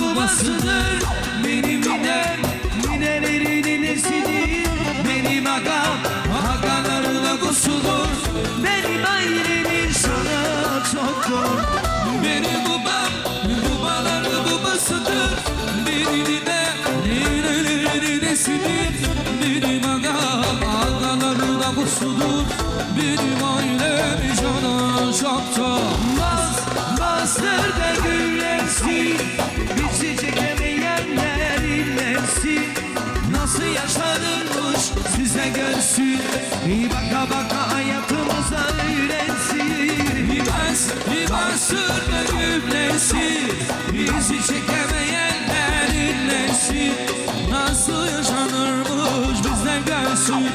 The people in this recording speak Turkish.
Babasıdır Benim ninem Ninelerin nesidir Benim agam. Agaların agusudur Benim ailemin sana çoktur Benim babam Babaları babasıdır Benim ninem Ninelerin nesidir Benim agam. Agaların agusudur Benim ailem. Sana çoktur Bas, bastır da güllensin nasıl yaşanırmış size görsün. İyi baka baka hayatımıza öğrensin Libas, libasın bölümlesin Bizi çekemeyenler inlesin Nasıl yaşanırmış? Bize görsün.